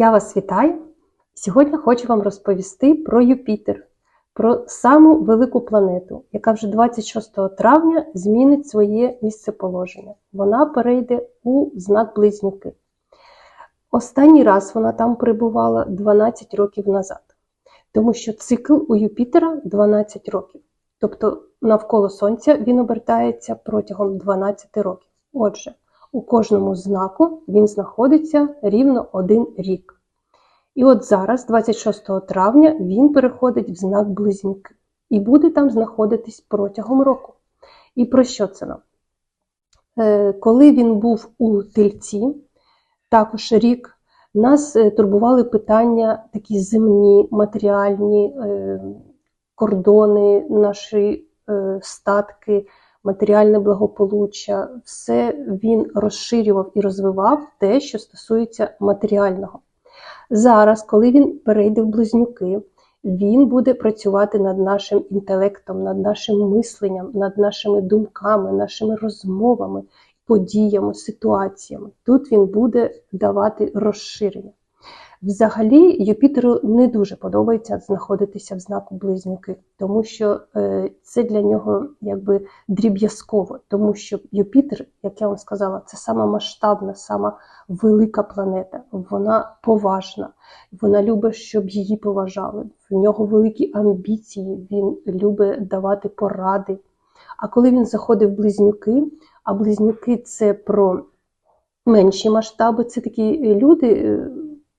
Я вас вітаю! Сьогодні хочу вам розповісти про Юпітер, про саму велику планету, яка вже 26 травня змінить своє місцеположення. Вона перейде у знак Близнюки. Останній раз вона там перебувала 12 років назад, тому що цикл у Юпітера 12 років. Тобто навколо Сонця він обертається протягом 12 років. Отже, у кожному знаку він знаходиться рівно один рік. І от зараз, 26 травня, він переходить в знак Близнюки і буде там знаходитись протягом року. І про що це нам? Е, Коли він був у тельці, також рік, нас е, турбували питання такі земні, матеріальні е, кордони, наші статки, матеріальне благополуччя. Все він розширював і розвивав те, що стосується матеріального. Зараз, коли він перейде в близнюки, він буде працювати над нашим інтелектом, над нашим мисленням, над нашими думками, нашими розмовами, подіями, ситуаціями. Тут він буде давати розширення. Взагалі, Юпітеру не дуже подобається знаходитися в знаку близнюки, тому що е, це для нього якби дріб'язково, тому що Юпітер, як я вам сказала, це сама масштабна, сама велика планета. Вона поважна, вона любить, щоб її поважали. В нього великі амбіції, він любить давати поради. А коли він заходить в близнюки, а близнюки це про менші масштаби, це такі люди.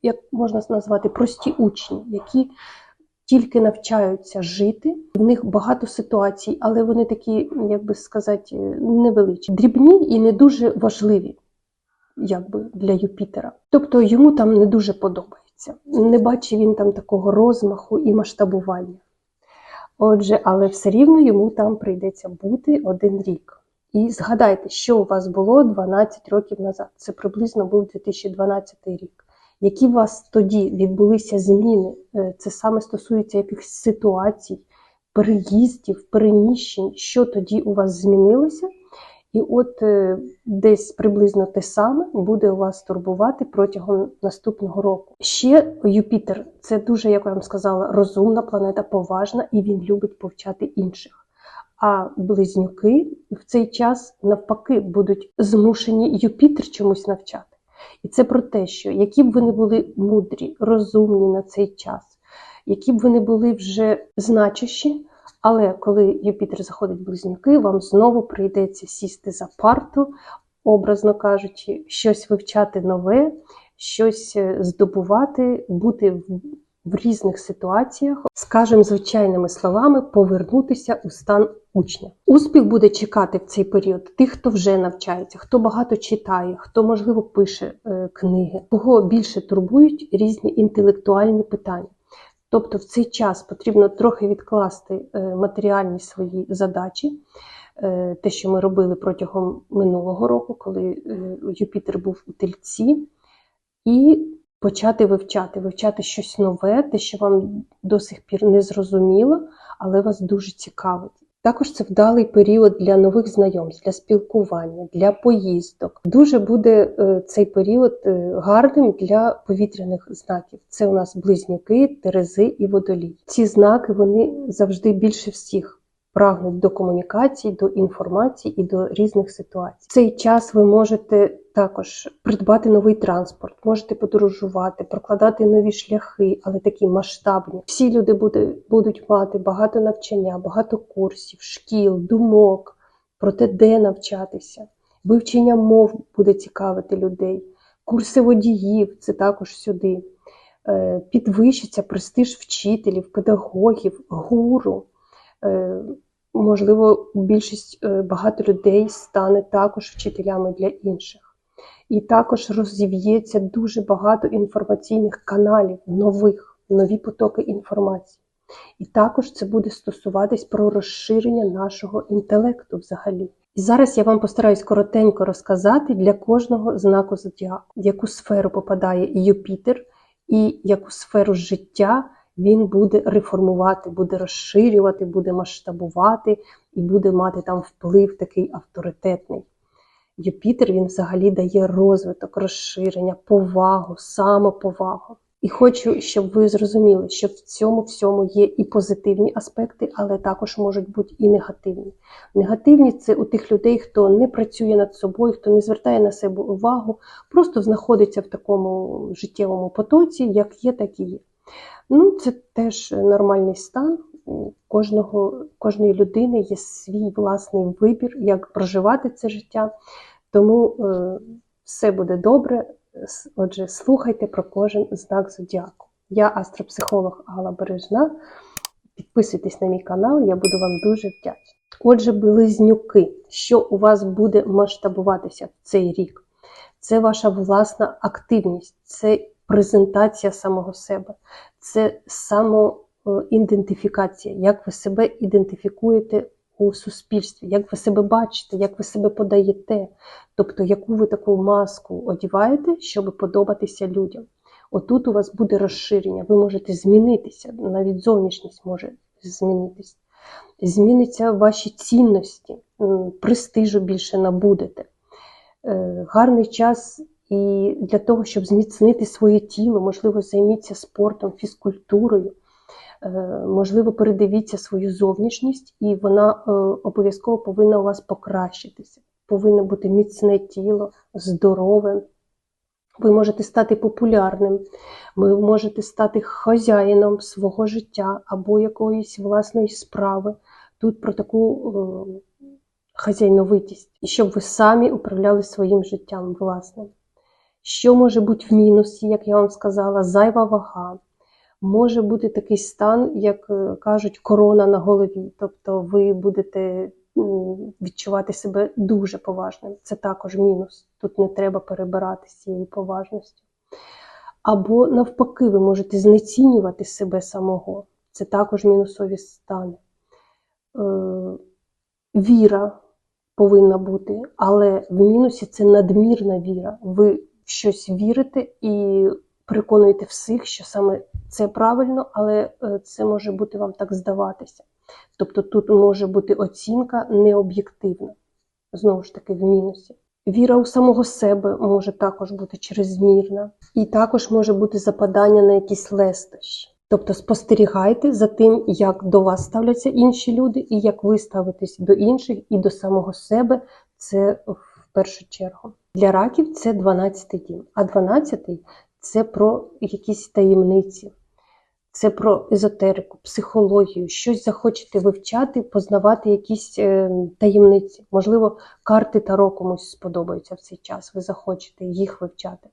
Як можна назвати, прості учні, які тільки навчаються жити. В них багато ситуацій, але вони такі, як би сказати, невеличкі, дрібні і не дуже важливі, якби для Юпітера. Тобто йому там не дуже подобається. Не бачить він там такого розмаху і масштабування. Отже, але все рівно йому там прийдеться бути один рік. І згадайте, що у вас було 12 років назад. Це приблизно був 2012 рік. Які у вас тоді відбулися зміни? Е, Це саме стосується якихось ситуацій, переїздів, переміщень, що тоді у вас змінилося? І от е, десь приблизно те саме буде у вас турбувати протягом наступного року. Ще Юпітер це дуже, як я вам сказала, розумна планета, поважна, і він любить повчати інших. А близнюки в цей час навпаки будуть змушені Юпітер чомусь навчати. І це про те, що які б ви не були мудрі, розумні на цей час, які б ви не були вже значущі, але коли Юпітер заходить в близнюки, вам знову прийдеться сісти за парту, образно кажучи, щось вивчати нове, щось е, здобувати, бути в, різних ситуаціях, скажімо, звичайними словами, повернутися у стан учня. Успіх буде чекати в цей період тих, хто вже навчається, хто багато читає, хто, можливо, пише е, книги, кого більше турбують різні інтелектуальні питання. Тобто в цей час потрібно трохи відкласти е, матеріальні свої задачі, е, те, що ми робили протягом минулого року, коли е, Юпітер був у тельці, і почати вивчати, вивчати щось нове, те, що вам до сих пір не зрозуміло, але вас дуже цікавить. Також це вдалий період для нових знайомств, для спілкування, для поїздок. Дуже буде е, цей період е, гарним для повітряних знаків. Це у нас близнюки, терези і водолій. Ці знаки вони завжди більше всіх прагнуть до комунікації, до інформації і до різних ситуацій. В цей час ви можете також придбати новий транспорт, можете подорожувати, прокладати нові шляхи, але такі масштабні. Всі люди буде, будуть мати багато навчання, багато курсів, шкіл, думок про те, де навчатися. Вивчення мов буде цікавити людей, курси водіїв це також сюди. Е, Підвищиться престиж вчителів, педагогів, гуру. Е, Можливо, більшість е, багато людей стане також вчителями для інших. І також розів'ється дуже багато інформаційних каналів, нових, нові потоки інформації. І також це буде стосуватись про розширення нашого інтелекту взагалі. І зараз я вам постараюсь коротенько розказати для кожного знаку зодіаку, в яку сферу попадає Юпітер, і яку сферу життя він буде реформувати, буде розширювати, буде масштабувати і буде мати там вплив такий авторитетний. Юпітер він взагалі дає розвиток, розширення, повагу, самоповагу. І хочу, щоб ви зрозуміли, що в цьому всьому є і позитивні аспекти, але також можуть бути і негативні. Негативні це у тих людей, хто не працює над собою, хто не звертає на себе увагу, просто знаходиться в такому життєвому потоці, як є, так і є. Ну, це теж нормальний стан. Кожного, кожної людини є свій власний вибір, як проживати це життя. Тому е, все буде добре. Отже, слухайте про кожен знак зодіаку. Я астропсихолог Алла Бережна. Підписуйтесь на мій канал, я буду вам дуже вдячна. Отже, близнюки, що у вас буде масштабуватися в цей рік? Це ваша власна активність, це презентація самого себе, це самоідентифікація, як ви себе ідентифікуєте у суспільстві, як ви себе бачите, як ви себе подаєте, тобто яку ви таку маску одіваєте, щоб подобатися людям. Отут у вас буде розширення, ви можете змінитися, навіть зовнішність може змінитися. Зміниться ваші цінності, престижу більше набудете. Е, Гарний час і для того, щоб зміцнити своє тіло, можливо, займіться спортом, фізкультурою, Е, можливо, передивіться свою зовнішність, і вона е, обов'язково повинна у вас покращитися. Повинно бути міцне тіло, здорове. Ви можете стати популярним, ви можете стати хазяїном свого життя або якоїсь власної справи. Тут про таку е, хазяйновитість, і щоб ви самі управляли своїм життям власним. Що може бути в мінусі, як я вам сказала, зайва вага. Може бути такий стан, як е, кажуть, корона на голові. Тобто ви будете відчувати себе дуже поважним. Це також мінус. Тут не треба перебирати з цієї поважності. Або навпаки, ви можете знецінювати себе самого. Це також мінусові стани. Е, Віра повинна бути, але в мінусі це надмірна віра. Ви в щось вірите і переконуєте всіх, що саме це правильно, але е, це може бути вам так здаватися. Тобто тут може бути оцінка необ'єктивна, знову ж таки, в мінусі. Віра у самого себе може також бути чрезмірна, і також може бути западання на якісь лестощі. Тобто спостерігайте за тим, як до вас ставляться інші люди, і як ви ставитесь до інших і до самого себе. Це в першу чергу. Для раків це 12-й дім, а 12-й це про якісь таємниці, це про езотерику, психологію, щось захочете вивчати, познавати якісь е, таємниці. Можливо, карти Таро комусь сподобаються в цей час, ви захочете їх вивчати.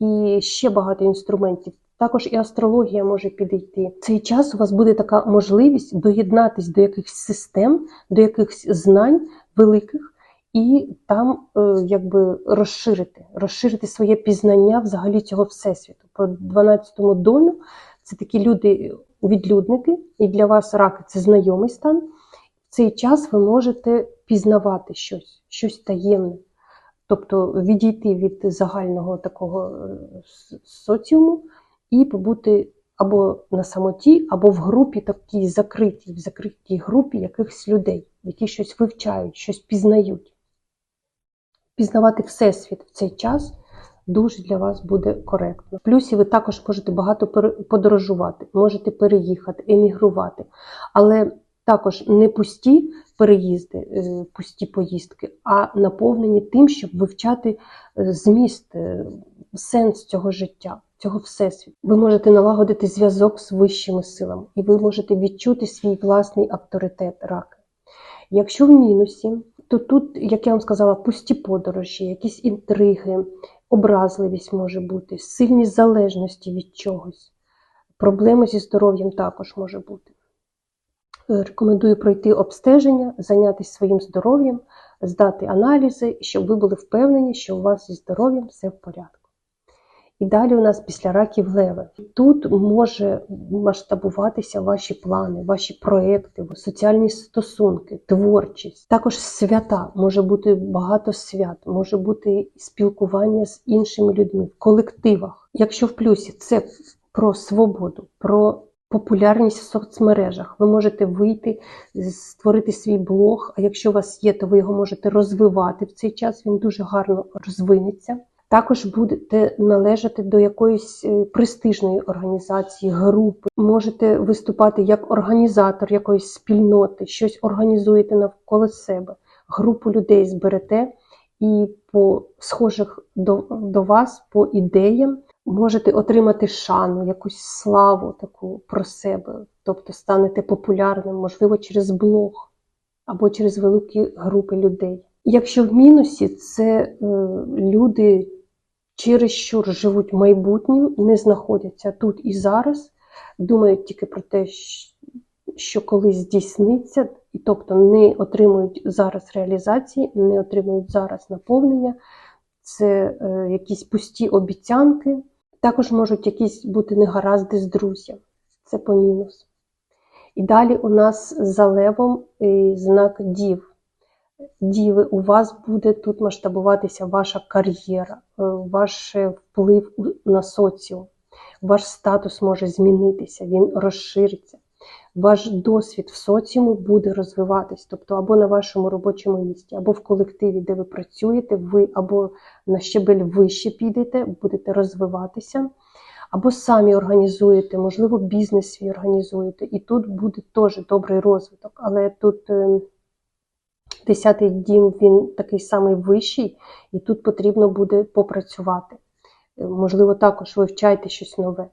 І ще багато інструментів. Також і астрологія може підійти. Цей час у вас буде така можливість доєднатись до якихось систем, до якихось знань великих, і там е, якби розширити, розширити своє пізнання взагалі цього всесвіту. По 12-му домі це такі люди, відлюдники, і для вас раки це знайомий стан. В цей час ви можете пізнавати щось, щось таємне. Тобто відійти від загального такого е, соціуму і побути або на самоті, або в групі такій закритій, в закритій групі якихось людей, які щось вивчають, щось пізнають. Пізнавати всесвіт в цей час дуже для вас буде коректно. В плюсі ви також можете багато подорожувати, можете переїхати, емігрувати, але також не пусті переїзди, е, пусті поїздки, а наповнені тим, щоб вивчати е, зміст, е, сенс цього життя, цього всесвіту. Ви можете налагодити зв'язок з вищими силами, і ви можете відчути свій власний авторитет раки. Якщо в мінусі, то тут, як я вам сказала, пусті подорожі, якісь інтриги, образливість може бути, сильні залежності від чогось, проблеми зі здоров'ям також може бути. Рекомендую пройти обстеження, зайнятися своїм здоров'ям, здати аналізи, щоб ви були впевнені, що у вас зі здоров'ям все в порядку. І далі у нас після раків леви. Тут може масштабуватися ваші плани, ваші проекти, соціальні стосунки, творчість. Також свята, може бути багато свят, може бути спілкування з іншими людьми в колективах. Якщо в плюсі це про свободу, про популярність в соцмережах. Ви можете вийти, створити свій блог, а якщо у вас є, то ви його можете розвивати в цей час, він дуже гарно розвинеться. Також будете належати до якоїсь е, престижної організації, групи. Можете виступати як організатор якоїсь спільноти, щось організуєте навколо себе, групу людей зберете і по схожих до, до вас, по ідеям, можете отримати шану, якусь славу таку про себе, тобто станете популярним, можливо, через блог або через великі групи людей. Якщо в мінусі, це е, люди чересчур живуть майбутнім, не знаходяться тут і зараз, думають тільки про те, що колись здійсниться, і тобто не отримують зараз реалізації, не отримують зараз наповнення, це е, якісь пусті обіцянки. Також можуть якісь бути негаразди з друзями, це по мінус. І далі у нас за левом е, знак дів. Діви, у вас буде тут масштабуватися ваша кар'єра, е, ваш вплив на соціум, ваш статус може змінитися, він розшириться. Ваш досвід в соціуму буде розвиватись, тобто або на вашому робочому місці, або в колективі, де ви працюєте, ви або на щебель вище підете, будете розвиватися, або самі організуєте, можливо, бізнес свій організуєте. І тут буде теж добрий розвиток. Але тут е, десятий дім він такий самий вищий, і тут потрібно буде попрацювати. Е, можливо, також вивчайте щось нове.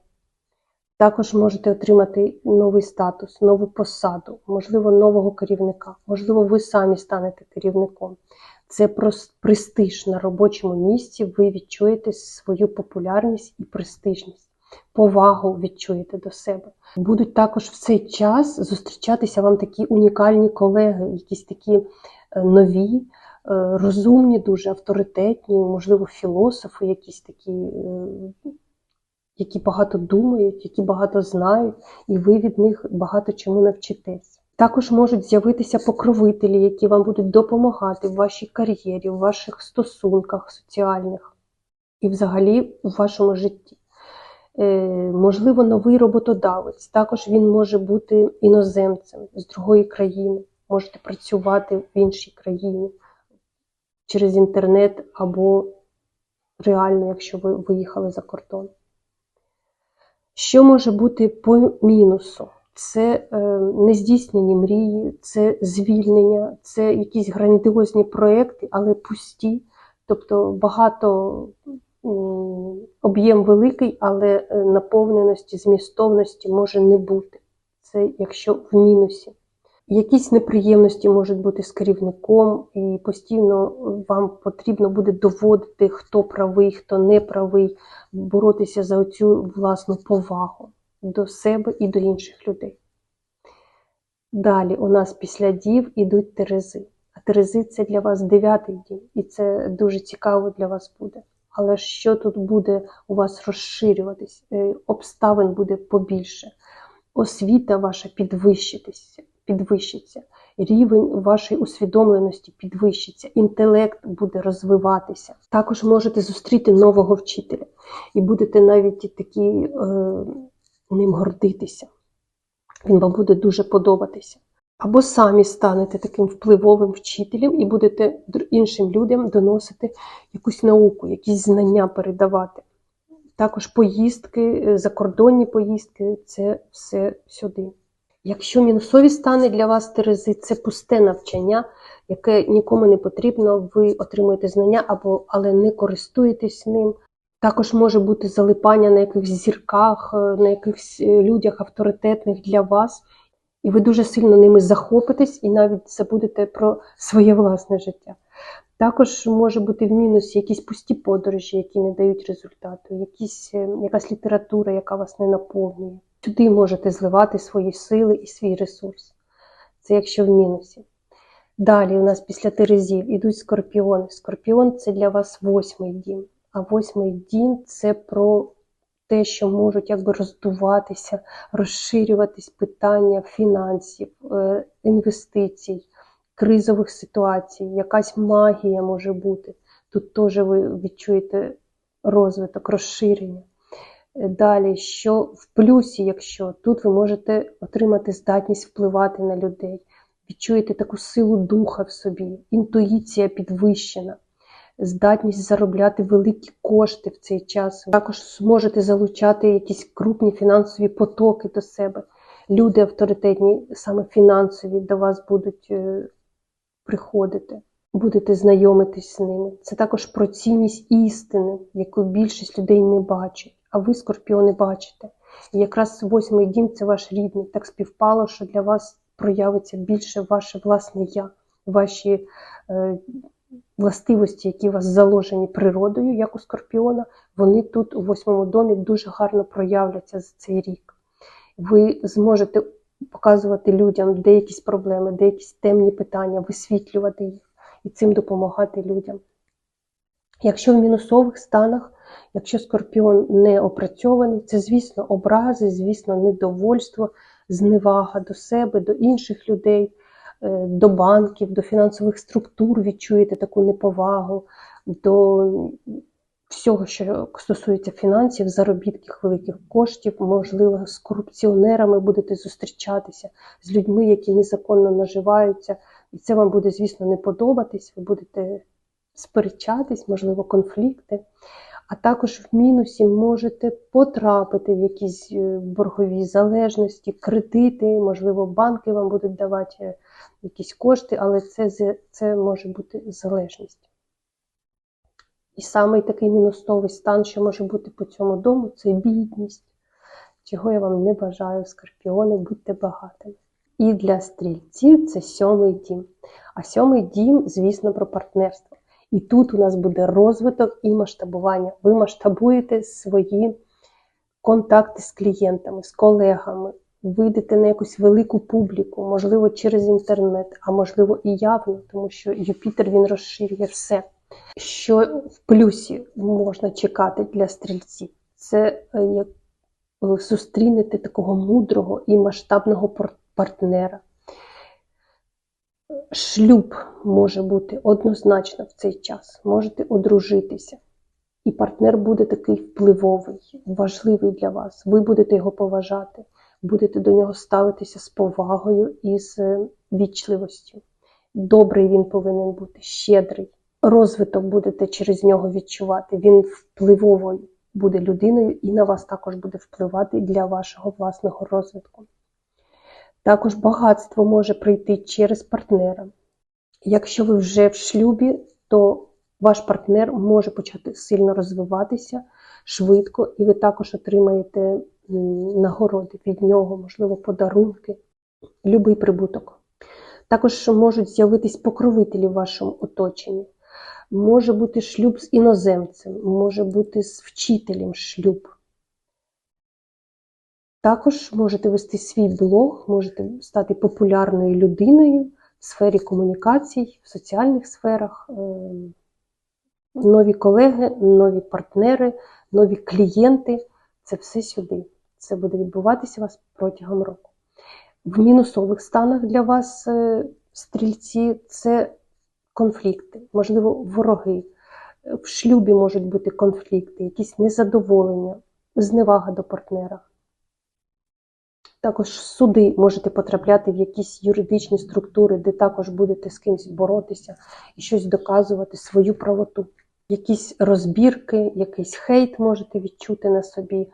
Також можете отримати новий статус, нову посаду, можливо, нового керівника, можливо, ви самі станете керівником. Це престиж на робочому місці, ви відчуєте свою популярність і престижність, повагу відчуєте до себе. Будуть також в цей час зустрічатися вам такі унікальні колеги, якісь такі нові, е, розумні, дуже авторитетні, можливо, філософи, якісь такі е, які багато думають, які багато знають, і ви від них багато чому навчитесь. Також можуть з'явитися покровителі, які вам будуть допомагати в вашій кар'єрі, в ваших стосунках соціальних і взагалі у вашому житті. Е, можливо, новий роботодавець. Також він може бути іноземцем з другої країни, можете працювати в іншій країні через інтернет або реально, якщо ви виїхали за кордон. Що може бути по мінусу? Це е, нездійснені мрії, це звільнення, це якісь грандіозні проекти, але пусті. Тобто багато об'єм великий, але е, наповненості, змістовності може не бути. Це якщо в мінусі. Якісь неприємності можуть бути з керівником, і постійно вам потрібно буде доводити, хто правий, хто не правий, боротися за цю власну повагу до себе і до інших людей. Далі у нас після дів ідуть терези. А терези це для вас дев'ятий дім, і це дуже цікаво для вас буде. Але що тут буде у вас розширюватись, е, обставин буде побільше, освіта ваша підвищитися підвищиться, рівень вашої усвідомленості підвищиться, інтелект буде розвиватися. Також можете зустріти нового вчителя і будете навіть такі е, ним гордитися. Він вам буде дуже подобатися. Або самі станете таким впливовим вчителем і будете іншим людям доносити якусь науку, якісь знання передавати. Також поїздки, е, закордонні поїздки це все сюди. Якщо мінусові стани для вас Терези, це пусте навчання, яке нікому не потрібно, ви отримуєте знання, або, але не користуєтесь ним. Також може бути залипання на якихось зірках, е, на якихось е, людях авторитетних для вас, і ви дуже сильно ними захопитесь і навіть забудете про своє власне життя. Також може бути в мінусі якісь пусті подорожі, які не дають результату, якісь, е, якась література, яка вас не наповнює. Сюди можете зливати свої сили і свій ресурс. Це якщо в мінусі. Далі у нас після Терезів ідуть скорпіони. Скорпіон це для вас восьмий дім. А восьмий дім це про те, що можуть якби роздуватися, розширюватись питання фінансів, е, інвестицій, кризових ситуацій, якась магія може бути. Тут теж ви відчуєте розвиток, розширення. Далі, що в плюсі, якщо тут ви можете отримати здатність впливати на людей, відчуєте таку силу духа в собі, інтуїція підвищена, здатність заробляти великі кошти в цей час. Також зможете залучати якісь крупні фінансові потоки до себе. Люди авторитетні, саме фінансові, до вас будуть е, приходити, будете знайомитись з ними. Це також про цінність істини, яку більшість людей не бачить, а ви, скорпіони, бачите. І якраз восьмий дім це ваш рідний. Так співпало, що для вас проявиться більше ваше власне я, ваші е, властивості, які у вас заложені природою, як у скорпіона, вони тут у восьмому домі дуже гарно проявляться за цей рік. Ви зможете показувати людям де якісь проблеми, де якісь темні питання, висвітлювати їх і цим допомагати людям. Якщо в мінусових станах, якщо скорпіон не опрацьований, це, звісно, образи, звісно, недовольство, зневага до себе, до інших людей, е, до банків, до фінансових структур відчуєте таку неповагу, до всього, що стосується фінансів, заробітків великих коштів, можливо, з корупціонерами будете зустрічатися, з людьми, які незаконно наживаються. І це вам буде, звісно, не подобатись, ви будете сперечатись, можливо, конфлікти. А також в мінусі можете потрапити в якісь е, боргові залежності, кредити, можливо, банки вам будуть давати е, якісь кошти, але це, це може бути залежність. І самий такий мінусовий стан, що може бути по цьому дому, це бідність, чого я вам не бажаю, скорпіони, будьте багатими. І для стрільців це сьомий дім. А сьомий дім, звісно, про партнерство. І тут у нас буде розвиток і масштабування. Ви масштабуєте свої контакти з клієнтами, з колегами, вийдете на якусь велику публіку, можливо, через інтернет, а можливо і явно, тому що Юпітер він розширює все. Що в плюсі можна чекати для стрільців? Це е, як зустрінете такого мудрого і масштабного партнера. Шлюб може бути однозначно в цей час. Можете одружитися. І партнер буде такий впливовий, важливий для вас. Ви будете його поважати, будете до нього ставитися з повагою і з е, вічливостю. Добрий він повинен бути, щедрий. Розвиток будете через нього відчувати. Він впливовою буде людиною і на вас також буде впливати для вашого власного розвитку. Також багатство може прийти через партнера. Якщо ви вже в шлюбі, то ваш партнер може почати сильно розвиватися швидко, і ви також отримаєте нагороди від нього, можливо, подарунки, любий прибуток. Також можуть з'явитись покровителі в вашому оточенні. Може бути шлюб з іноземцем, може бути з вчителем шлюб. Також можете вести свій блог, можете стати популярною людиною в сфері комунікацій, в соціальних сферах. Е, Нові колеги, нові партнери, нові клієнти це все сюди. Це буде відбуватися у вас протягом року. В мінусових станах для вас, е, стрільці, це конфлікти, можливо, вороги. В шлюбі можуть бути конфлікти, якісь незадоволення, зневага до партнера. Також суди можете потрапляти в якісь юридичні структури, де також будете з кимось боротися і щось доказувати, свою правоту. Якісь розбірки, якийсь хейт можете відчути на собі,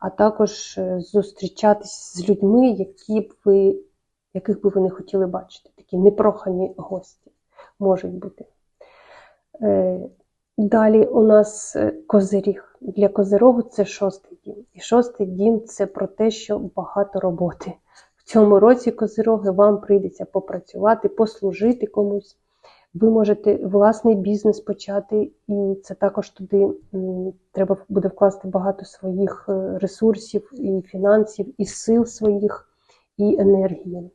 а також е, зустрічатись з людьми, які б ви, яких би ви не хотіли бачити. Такі непрохані гості можуть бути. Далі у нас е, козиріг. Для козирогу це шостий дім. І шостий дім це про те, що багато роботи. В цьому році козироги вам прийдеться попрацювати, послужити комусь. Ви можете власний бізнес почати, і це також туди треба буде вкласти багато своїх е, ресурсів, і фінансів, і сил своїх, і енергії.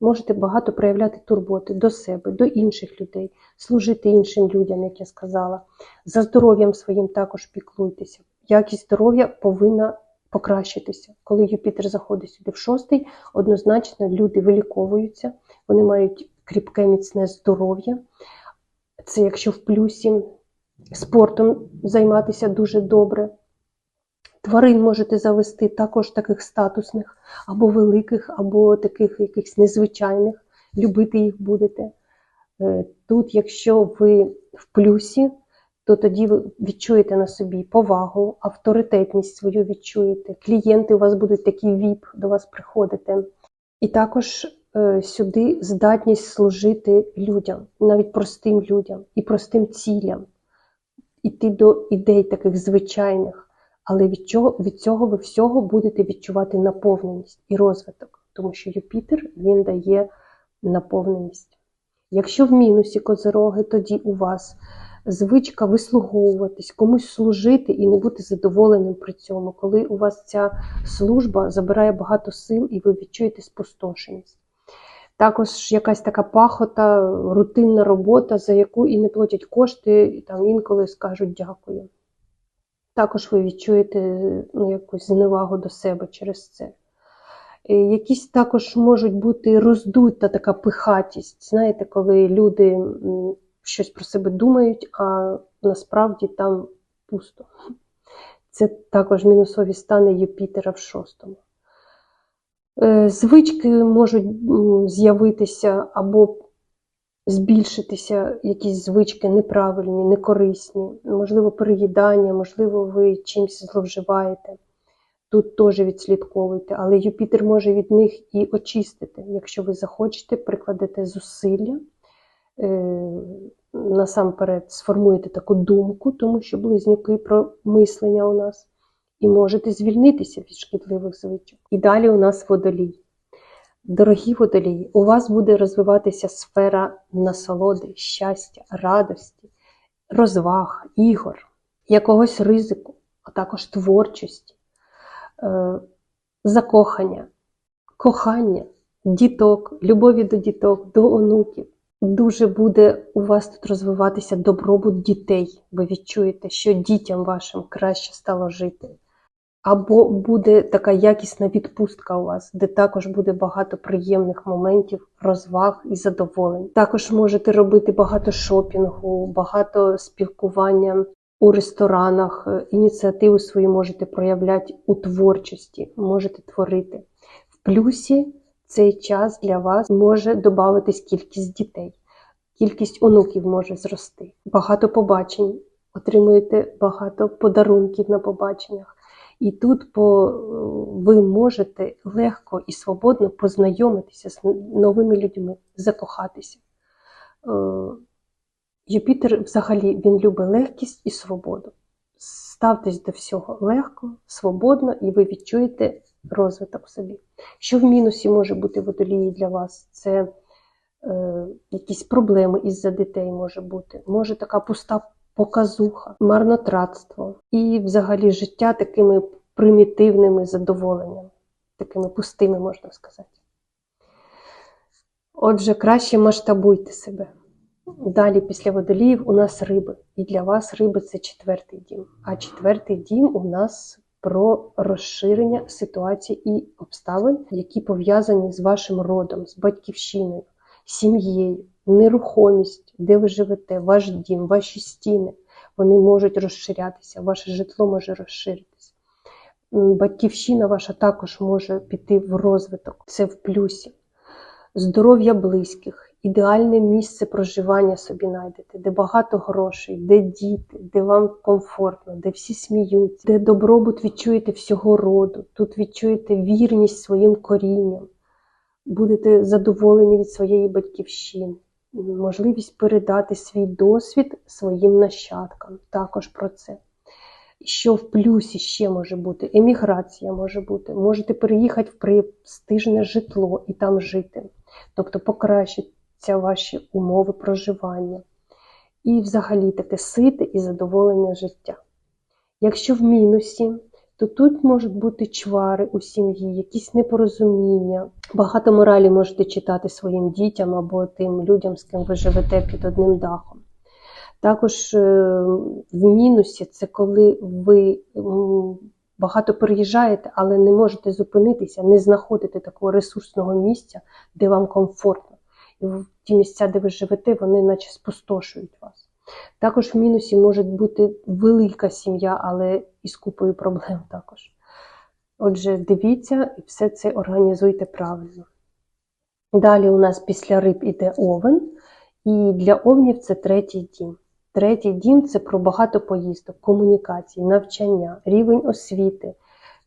Можете багато проявляти турботи до себе, до інших людей, служити іншим людям, як я сказала. За здоров'ям своїм також піклуйтеся. Якість здоров'я повинна покращитися. Коли Юпітер заходить сюди в шостий, однозначно люди виліковуються, вони мають кріпке, міцне здоров'я. Це якщо в плюсі спортом займатися дуже добре. Тварин можете завести також таких статусних, або великих, або таких якихось незвичайних. Любити їх будете. Е, Тут, якщо ви в плюсі, то тоді ви відчуєте на собі повагу, авторитетність свою відчуєте. Клієнти у вас будуть такі ВІП до вас приходити. І також е, сюди здатність служити людям, навіть простим людям і простим цілям, іти до ідей таких звичайних. Але від, чого, від цього ви всього будете відчувати наповненість і розвиток, тому що Юпітер він дає наповненість. Якщо в мінусі козироги, тоді у вас звичка вислуговуватись, комусь служити і не бути задоволеним при цьому, коли у вас ця служба забирає багато сил і ви відчуєте спустошеність. Також якась така пахота, рутинна робота, за яку і не платять кошти, і там інколи скажуть дякую. Також ви відчуєте ну, якусь зневагу до себе через це. Е, Якісь також можуть бути роздута така пихатість. Знаєте, коли люди щось про себе думають, а насправді там пусто. Це також мінусові стани Юпітера в шостому. Е, Звички можуть з'явитися або збільшитися якісь звички неправильні, некорисні, можливо, переїдання, можливо, ви чимось зловживаєте. Тут теж відслідковуйте, але Юпітер може від них і очистити. Якщо ви захочете, прикладете зусилля, е, насамперед сформуєте таку думку, тому що близнюки про мислення у нас, і можете звільнитися від шкідливих звичок. І далі у нас водолій. Дорогі водолії, у вас буде розвиватися сфера насолоди, щастя, радості, розваг, ігор, якогось ризику, а також творчості, е, закохання, кохання, діток, любові до діток, до онуків. Дуже буде у вас тут розвиватися добробут дітей. Ви відчуєте, що дітям вашим краще стало жити. Або буде така якісна відпустка у вас, де також буде багато приємних моментів, розваг і задоволень. Також можете робити багато шопінгу, багато спілкування у ресторанах, е, ініціативу свою можете проявляти у творчості, можете творити. В плюсі цей час для вас може додатись кількість дітей, кількість онуків може зрости. Багато побачень, отримуєте багато подарунків на побаченнях. І тут по, ви можете легко і свободно познайомитися з новими людьми, закохатися. Е, Юпітер взагалі він любить легкість і свободу. Ставтесь до всього легко, свободно, і ви відчуєте розвиток собі. Що в мінусі може бути водолії для вас? Це е, якісь проблеми із-за дітей може бути. Може така пуста показуха, марнотратство і взагалі життя такими примітивними задоволеннями, такими пустими, можна сказати. Отже, краще масштабуйте себе. Далі, після водоліїв, у нас риби. І для вас риби це четвертий дім. А четвертий дім у нас про розширення ситуацій і обставин, які пов'язані з вашим родом, з батьківщиною, сім'єю, нерухомість, де ви живете, ваш дім, ваші стіни. Вони можуть розширятися, ваше житло може розширитися. Батьківщина ваша також може піти в розвиток, це в плюсі. Здоров'я близьких, ідеальне місце проживання собі знайдете, де багато грошей, де діти, де вам комфортно, де всі сміються, де добробут відчуєте всього роду, тут відчуєте вірність своїм корінням, будете задоволені від своєї батьківщини, можливість передати свій досвід своїм нащадкам. Також про це. Що в плюсі ще може бути? Еміграція може бути. Можете переїхати в престижне житло і там жити. Тобто покращаться ваші умови проживання. І взагалі таке сите і задоволення життя. Якщо в мінусі, то тут можуть бути чвари у сім'ї, якісь непорозуміння. Багато моралі можете читати своїм дітям або тим людям, з ким ви живете під одним дахом. Також е, в мінусі це коли ви багато переїжджаєте, але не можете зупинитися, не знаходите такого ресурсного місця, де вам комфортно. І ті місця, де ви живете, вони наче спустошують вас. Також в мінусі може бути велика сім'я, але із купою проблем також. Отже, дивіться і все це організуйте правильно. Далі у нас після риб іде овен, і для овнів це третій дім. Третій дім це про багато поїздок, комунікацій, навчання, рівень освіти,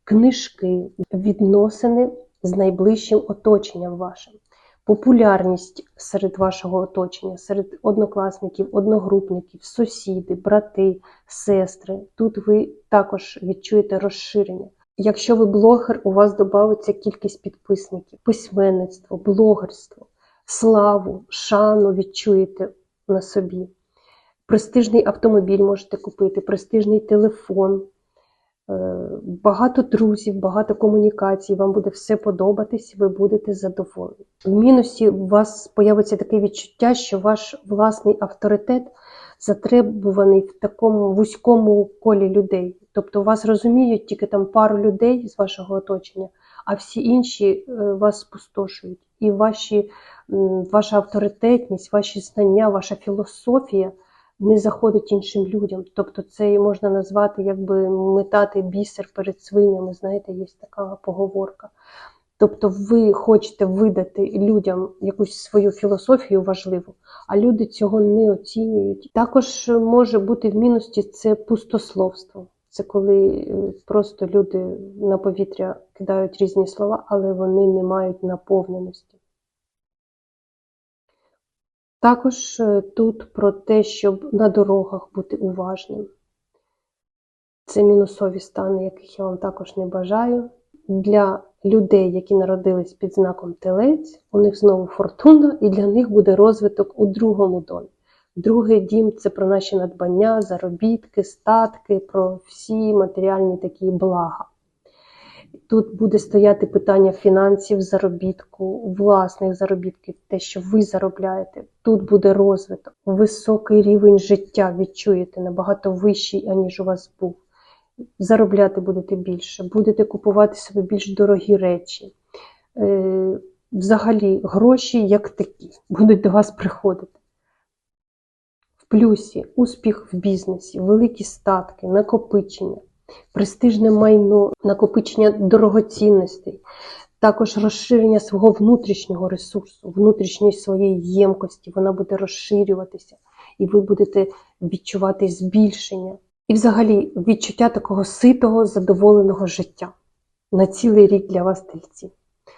книжки, відносини з найближчим оточенням вашим, популярність серед вашого оточення, серед однокласників, одногрупників, сусіди, брати, сестри. Тут ви також відчуєте розширення. Якщо ви блогер, у вас додається кількість підписників, письменництво, блогерство, славу, шану відчуєте на собі. Престижний автомобіль можете купити, престижний телефон, багато друзів, багато комунікацій, вам буде все подобатись, ви будете задоволені. В мінусі у вас появиться таке відчуття, що ваш власний авторитет затребуваний в такому вузькому колі людей. Тобто вас розуміють тільки там пару людей з вашого оточення, а всі інші е, вас спустошують. І ваші, ваша авторитетність, ваші знання, ваша філософія не заходить іншим людям. Тобто це можна назвати якби метати бісер перед свинями. Знаєте, є така поговорка. Тобто ви хочете видати людям якусь свою філософію важливу, а люди цього не оцінюють. Також може бути в мінусі це пустословство. Це коли е, просто люди на повітря кидають різні слова, але вони не мають наповненості. Також е, тут про те, щоб на дорогах бути уважним. Це мінусові стани, яких я вам також не бажаю. Для людей, які народились під знаком телець, у них знову фортуна, і для них буде розвиток у другому домі. Другий дім це про наші надбання, заробітки, статки, про всі матеріальні такі блага. Тут буде стояти питання фінансів, заробітку, власних заробітків, те, що ви заробляєте. Тут буде розвиток, високий рівень життя відчуєте набагато вищий, аніж у вас був. Заробляти будете більше, будете купувати собі більш дорогі речі. Е, Взагалі, гроші як такі будуть до вас приходити. В плюсі успіх в бізнесі, великі статки, накопичення престижне майно, накопичення дорогоцінностей, також розширення свого внутрішнього ресурсу, внутрішньої своєї ємкості, вона буде розширюватися, і ви будете відчувати збільшення. І взагалі відчуття такого ситого, задоволеного життя на цілий рік для вас тельці.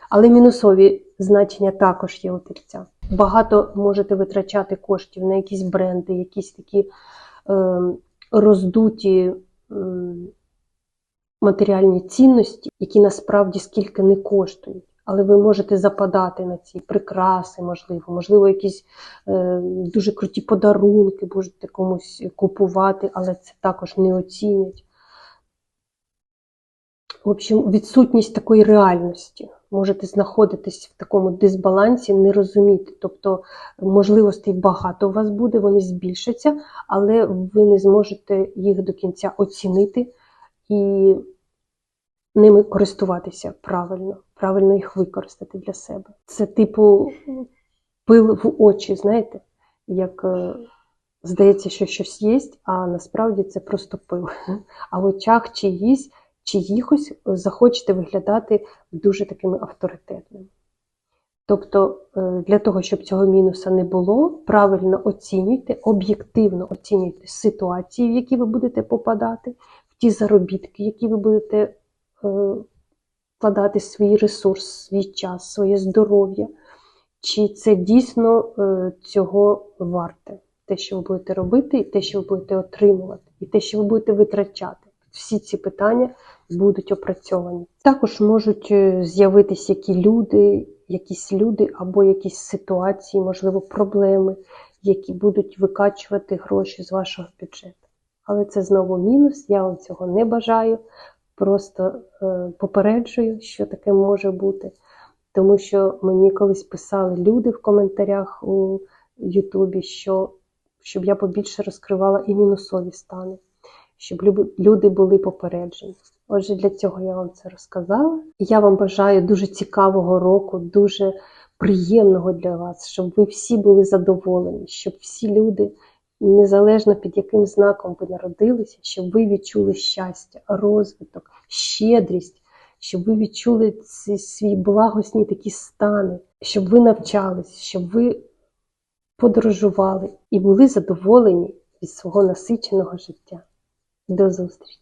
Але мінусові значення також є у тельця. Багато можете витрачати коштів на якісь бренди, якісь такі е, роздуті е, матеріальні цінності, які насправді скільки не коштують. Але ви можете западати на ці прикраси, можливо, можливо, якісь е, дуже круті подарунки будете комусь купувати, але це також не оцінять. В общем, відсутність такої реальності. Можете знаходитись в такому дисбалансі, не розуміти. Тобто можливостей багато у вас буде, вони збільшаться, але ви не зможете їх до кінця оцінити і ними користуватися правильно, правильно їх використати для себе. Це типу пил в очі, знаєте, як е, здається, що щось є, а насправді це просто пил. А в очах чиїсь, чиїхось захочете виглядати дуже такими авторитетними. Тобто, е, для того, щоб цього мінуса не було, правильно оцінюйте, об'єктивно оцінюйте ситуації, в які ви будете попадати, ті заробітки, які ви будете е, вкладати свій ресурс, свій час, своє здоров'я. Чи це дійсно е, цього варте? Те, що ви будете робити, і те, що ви будете отримувати, і те, що ви будете витрачати. Всі ці питання будуть опрацьовані. Також можуть е, з'явитися які люди, якісь люди або якісь ситуації, можливо, проблеми, які будуть викачувати гроші з вашого бюджету. Але це знову мінус, я вам цього не бажаю. Просто е, попереджую, що таке може бути. Тому що мені колись писали люди в коментарях у Ютубі, що щоб я побільше розкривала і мінусові стани, щоб люди були попереджені. Отже, для цього я вам це розказала. Я вам бажаю дуже цікавого року, дуже приємного для вас, щоб ви всі були задоволені, щоб всі люди незалежно під яким знаком ви народилися, щоб ви відчули щастя, розвиток, щедрість, щоб ви відчули ці свій благосні такі стани, щоб ви навчались, щоб ви подорожували і були задоволені від свого насиченого життя. До зустрічі!